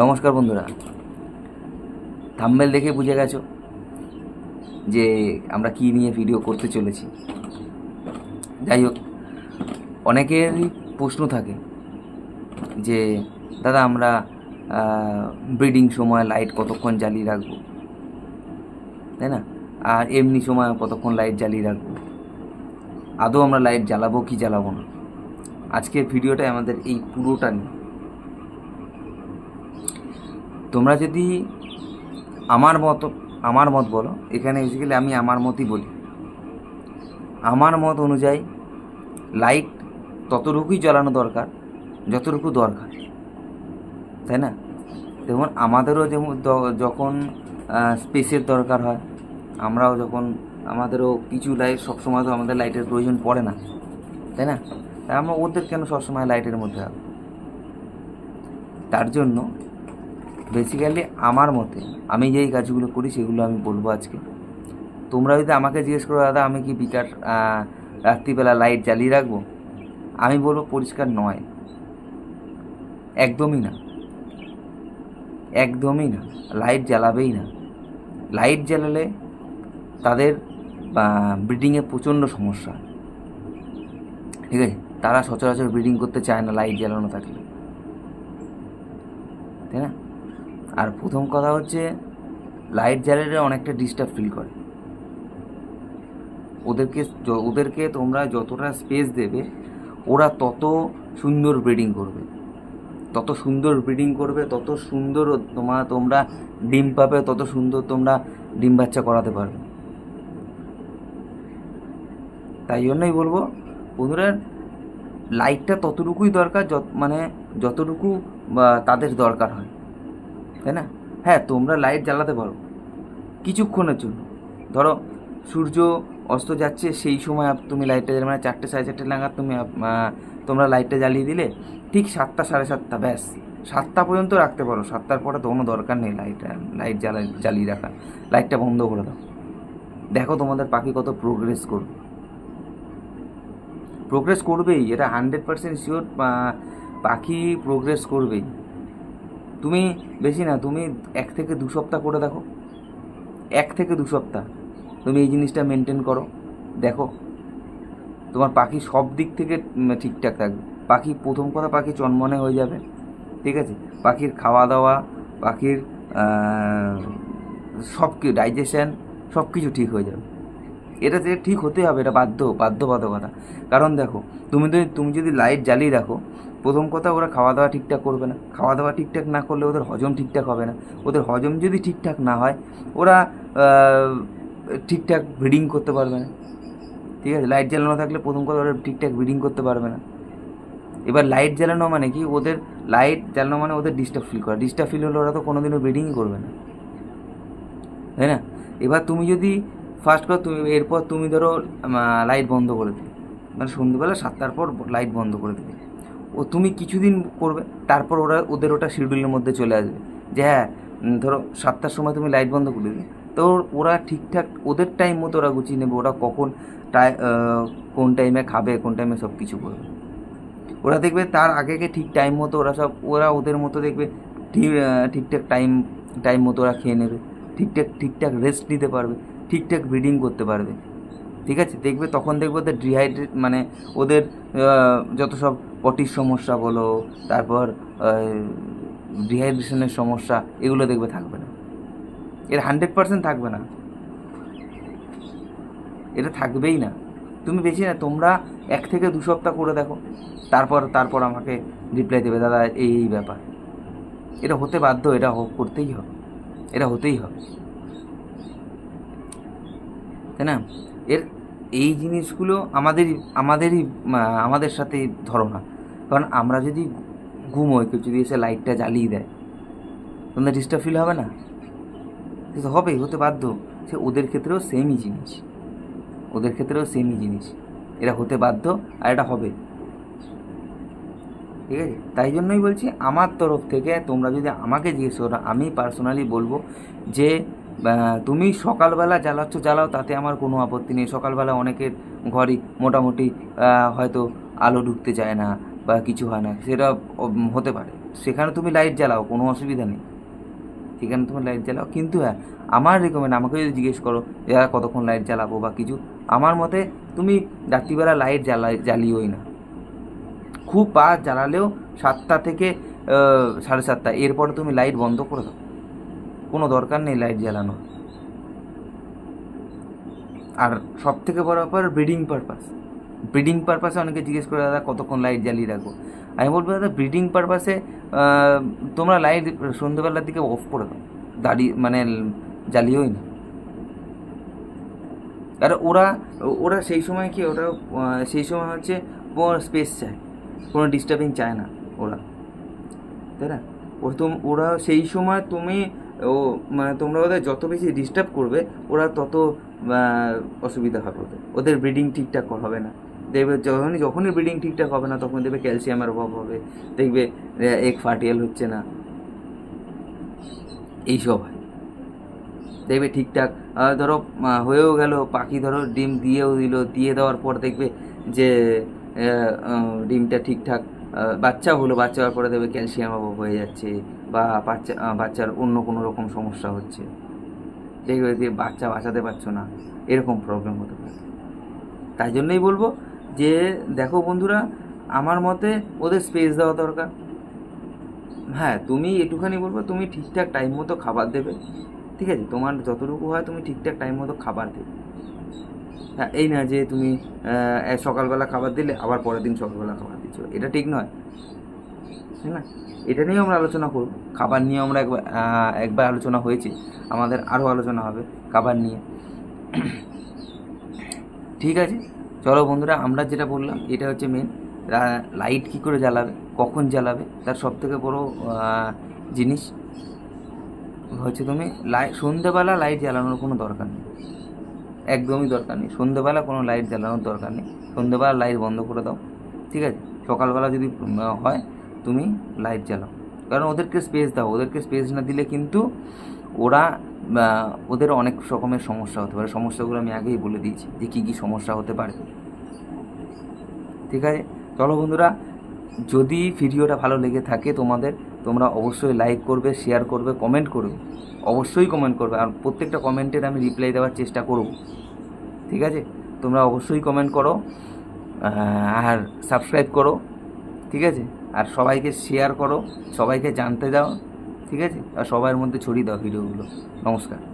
নমস্কার বন্ধুরা। থাম্বেল দেখে বুঝে গেছো যে আমরা কি নিয়ে ভিডিও করতে চলেছি। যাই হোক, অনেকেরই প্রশ্ন থাকে যে, দাদা, আমরা ব্রিডিং সময় লাইট কতক্ষণ জ্বালিয়ে রাখব? তাই না? আর এমনি সময় কতক্ষণ লাইট জ্বালিয়ে রাখব? আদৌ আমরা লাইট জ্বালাবো কি জ্বালাবো না? আজকের ভিডিওটাই আমাদের এই পুরোটা নিয়ে। তোমরা যদি আমার মত আমার মত বলো, এখানে বেসিক্যালি আমি আমার মতই বলি। আমার মত অনুযায়ী লাইট ততটুকুই জ্বালানো দরকার, যতটুকু দরকার। তাই না? যেমন আমাদেরও যেমন যখন স্পেসের দরকার হয়, আমরাও যখন, আমাদেরও কিছু লাইট সবসময় তো আমাদের লাইটের প্রয়োজন পড়ে না। তাই না? তাই আমরা ওদের কেন সবসময় লাইটের মধ্যে রাখব? তার জন্য বেসিক্যালি আমার মতে, আমি যেই কাজগুলো করি সেগুলো আমি বলব আজকে। তোমরা যদি আমাকে জিজ্ঞেস করো, দাদা, আমি কি বিকার রাত্রিবেলা লাইট জ্বালিয়ে রাখব? আমি বলব, পরিষ্কার নয়। একদমই না। একদমই না। লাইট জ্বালাবেই না। লাইট জ্বালালে তাদের ব্রিডিংয়ে প্রচণ্ড সমস্যা। ঠিক আছে? তারা সচরাচর ব্রিডিং করতে চায় না লাইট জ্বালানো থাকলে। তাই না? আর প্রথম কথা হচ্ছে লাইট জ্বালালে অনেকটা ডিস্টার্ব ফিল করে। ওদেরকে ওদেরকে তোমরা যতটা স্পেস দেবে, ওরা তত সুন্দর ব্রিডিং করবে। তত সুন্দর ব্রিডিং করবে, তত সুন্দর তোমার তোমরা ডিম পাবে, তত সুন্দর তোমরা ডিম বাচ্চা করাতে পারবে। তাই জন্যই বলব, বন্ধুরা লাইটটা ততটুকুই দরকার যত মানে যতটুকু তাদের দরকার হয়। তাই না? হ্যাঁ তোমরা লাইট জ্বালাতে পারো। কিছুক্ষণের জন্য। ধরো, সূর্য অস্ত যাচ্ছে, সেই সময় তুমি লাইটটা জ্বালে মানে চারটে সাড়ে চারটে নাগাদ তুমি তোমরা লাইটটা জ্বালিয়ে দিলে, ঠিক সাতটা সাড়ে সাতটা, ব্যাস। সাতটা পর্যন্ত রাখতে পারো। সাতটার পরে তো কোনো দরকার নেই লাইট লাইট জ্বালা জ্বালিয়ে রাখা। লাইটটা বন্ধ করে দাও। দেখো তোমাদের পাখি কত প্রোগ্রেস করবে। প্রোগ্রেস করবেই, এটা হান্ড্রেড পার্সেন্ট শিওর পাখি প্রোগ্রেস করবেই। তুমি বেশি না, তুমি এক থেকে দু সপ্তাহ করে দেখো। এক থেকে দু সপ্তাহ। তুমি এই জিনিসটা মেনটেন করো। দেখো, তোমার পাখি সব দিক থেকে ঠিকঠাক থাকবে। পাখি, প্রথম কথা পাখি চনমনে হয়ে যাবে, ঠিক আছে? পাখির খাওয়া দাওয়া পাখির সব কিছু ডাইজেশন সব কিছু ঠিক হয়ে যাবে। এটা যে ঠিক হতে হবে, এটা বাধ্য, বাধ্যবাধকতা। কারণ দেখো, তুমি তো তুমি যদি লাইট জ্বালিয়ে রাখো প্রথম কথা ওরা খাওয়া দাওয়া ঠিকঠাক করবে না। খাওয়া দাওয়া ঠিকঠাক না করলে ওদের হজম ঠিকঠাক হবে না। ওদের হজম যদি ঠিকঠাক না হয়, ওরা ঠিকঠাক ব্রিডিং করতে পারবে না। ঠিক আছে? লাইট জ্বালানো থাকলে প্রথম কথা ওরা ঠিকঠাক ব্রিডিং করতে পারবে না। এবার লাইট জ্বালানো মানে কি? ওদের লাইট জ্বালানো মানে ওদের ডিস্টার্ব ফিল করা। ডিস্টার্ব ফিল হলে ওরা তো কোনোদিনও ব্রিডিংই করবে না। তাই না? এবার তুমি যদি ফার্স্ট কথা তুমি, এরপর তুমি ধরো লাইট বন্ধ করে দিলে। মানে সন্ধ্যেবেলা সাতটার পর লাইট বন্ধ করে দিলে। ও তুমি কিছুদিন করবে, তারপর ওরা, ওদের ওটা শিডিউলের মধ্যে চলে আসবে। যে হ্যাঁ ধরো সাতটার সময় তুমি লাইট বন্ধ করে দিলে। তো ওরা ঠিকঠাক, ওদের টাইম মতো ওরা গুছিয়ে নেবে, ওরা কখন টাই কোন টাইমে খাবে, কোন টাইমে সব কিছু করবে। ওরা দেখবে তার আগে আগে ঠিক টাইম মতো ওরা সব, ওরা ওদের মতো দেখবে, ঠিক ঠিকঠাক টাইম টাইম মতো ওরা খেয়ে নেবে। ঠিকঠাক ঠিকঠাক রেস্ট নিতে পারবে। ঠিকঠাক ব্রিডিং করতে পারবে। ঠিক আছে? দেখবে, তখন দেখবে ওদের ডিহাইড্রেট মানে ওদের যত সব পটির সমস্যা বলো, তারপর ডিহাইড্রেশনের সমস্যা, এগুলো দেখবে থাকবে না। এর হান্ড্রেড পার্সেন্ট থাকবে না। এটা থাকবেই না। তুমি বেশি না, তোমরা এক থেকে দু সপ্তাহ করে দেখো। তারপর তারপর আমাকে রিপ্লাই দেবে, দাদা, এই ব্যাপার। এটা হতে বাধ্য, এটা করতেই হবে। এটা হতেই হবে। তাই না? এর এই জিনিসগুলো আমাদেরই আমাদেরই আমাদের সাথেই ধরো না। কারণ আমরা যদি ঘুম ঘুমোই, কেউ যদি এসে লাইটটা জ্বালিয়ে দেয় তোমাদের ডিস্টার্ব ফিল হবে না? সে তো হবেই, হতে বাধ্য। সে ওদের ক্ষেত্রেও সেমই জিনিস। ওদের ক্ষেত্রেও সেমই জিনিস। এটা হতে বাধ্য আর এটা হবে। ঠিক আছে? তাই জন্যই বলছি, আমার তরফ থেকে তোমরা যদি আমাকে জিজ্ঞেস করো, আমি পার্সোনালি বলব যে তুমি সকালবেলা জ্বালাচ্ছ, জ্বালাও, তাতে আমার কোনো আপত্তি নেই। সকালবেলা অনেকের ঘরই মোটামুটি হয়তো আলো ঢুকতে চায় না বা কিছু হয় না, সেটা হতে পারে। সেখানে তুমি লাইট জ্বালাও, কোনো অসুবিধা নেই। সেখানে তুমি লাইট জ্বালাও। কিন্তু হ্যাঁ আমার রেকমেন্ড আমাকে যদি জিজ্ঞেস করো যে কতক্ষণ লাইট জ্বালাবো বা কিছু? আমার মতে তুমি রাত্রিবেলা লাইট জ্বালাই জ্বালিওই না। খুব পা জ্বালালেও সাতটা থেকে সাড়ে সাতটা, এরপরে তুমি লাইট বন্ধ করে দাও। কোনো দরকার নেই লাইট জ্বালানো আর সব থেকে বড় ব্যাপার ব্রিডিং পারপাস ব্রিডিং পারপাসে অনেকে জিজ্ঞেস করে, দাদা, কতক্ষণ লাইট জ্বালিয়ে রাখব? আমি বলব, দাদা ব্রিডিং পারপাসে তোমরা লাইট সন্ধ্যেবেলার দিকে অফ করে দাও। দাঁড়িয়ে মানে জ্বালিয়েই না। আর ওরা ওরা সেই সময় কি, ওরা সেই সময় হচ্ছে স্পেস চায়, কোনো ডিস্টার্বিং চায় না ওরা। তাই না? ওরা সেই সময় তুমি ও মানে তোমরা ওদের যত বেশি ডিস্টার্ব করবে, ওরা তত অসুবিধা হবে ওদের। ওদের ব্রিডিং ঠিকঠাক হবে না। দেখবে যখনই যখনই ব্রিডিং ঠিকঠাক হবে না, তখন দেখবে ক্যালসিয়ামের অভাব হবে। দেখবে এক ফার্টিয়াল হচ্ছে না। এইসব হয়। দেখবে ঠিকঠাক ধরো হয়েও গেল, পাখি ধরো ডিম দিয়েও দিল, দিয়ে দেওয়ার পর দেখবে যে ডিমটা ঠিকঠাক বাচ্চা হলো, বাচ্চা হওয়ার পরে দেখবে ক্যালসিয়াম অভাব হয়ে যাচ্ছে বা বাচ্চা বাচ্চার অন্য কোনো রকম সমস্যা হচ্ছে। দেখবে যে বাচ্চা বাঁচাতে পারছ না, এরকম প্রবলেম হতে পারে। তাই জন্যই বলব যে, দেখো বন্ধুরা, আমার মতে ওদের স্পেস দেওয়া দরকার। হ্যাঁ তুমি একটুখানি বলব, তুমি ঠিকঠাক টাইম মতো খাবার দেবে। ঠিক আছে, তোমার যতটুকু হয় তুমি ঠিকঠাক টাইম মতো খাবার দেবে। এই না যে তুমি সকালবেলা খাবার দিলে, আবার পরের দিন সকালবেলা খাবার দিচ্ছ। এটা ঠিক নয়। ঠিক না এটা নিয়েও আমরা আলোচনা করব। খাবার নিয়ে আমরা একবার একবার আলোচনা হয়েছে। আমাদের আরও আলোচনা হবে খাবার নিয়ে। ঠিক আছে? চলো বন্ধুরা, আমরা যেটা বললাম, এটা হচ্ছে মেন লাইট কী করে জ্বালাবে? কখন জ্বালাবে? তার সব থেকে বড় জিনিস। হচ্ছে তুমি লাইট সন্ধেবেলা লাইট জ্বালানোর কোনো দরকার নেই। একদমই দরকার নেই। সন্ধেবেলা কোনো লাইট জ্বালানোর দরকার নেই। সন্ধেবেলা লাইট বন্ধ করে দাও, ঠিক আছে? সকালবেলা যদি হয়, তুমি লাইট জ্বালাও। কারণ ওদেরকে স্পেস দাও। ওদেরকে স্পেস না দিলে কিন্তু ওরা ওদের অনেক রকমের সমস্যা হতে পারে। সমস্যাগুলো আমি আগেই বলে দিয়েছি। যে কী কী সমস্যা হতে পারে। ঠিক আছে? চলো বন্ধুরা যদি ভিডিওটা ভালো লেগে থাকে তোমাদের, তোমরা অবশ্যই লাইক করবে শেয়ার করবে কমেন্ট করবে। অবশ্যই কমেন্ট করবে, আর প্রত্যেকটা কমেন্টের আমি রিপ্লাই দেওয়ার চেষ্টা করব। ঠিক আছে? তোমরা অবশ্যই কমেন্ট করো আর সাবস্ক্রাইব করো। ঠিক আছে? আর সবাইকে শেয়ার করো, সবাইকে জানতে দাও। ঠিক আছে? আর সবার মধ্যে ছড়িয়ে দাও ভিডিওগুলো। নমস্কার।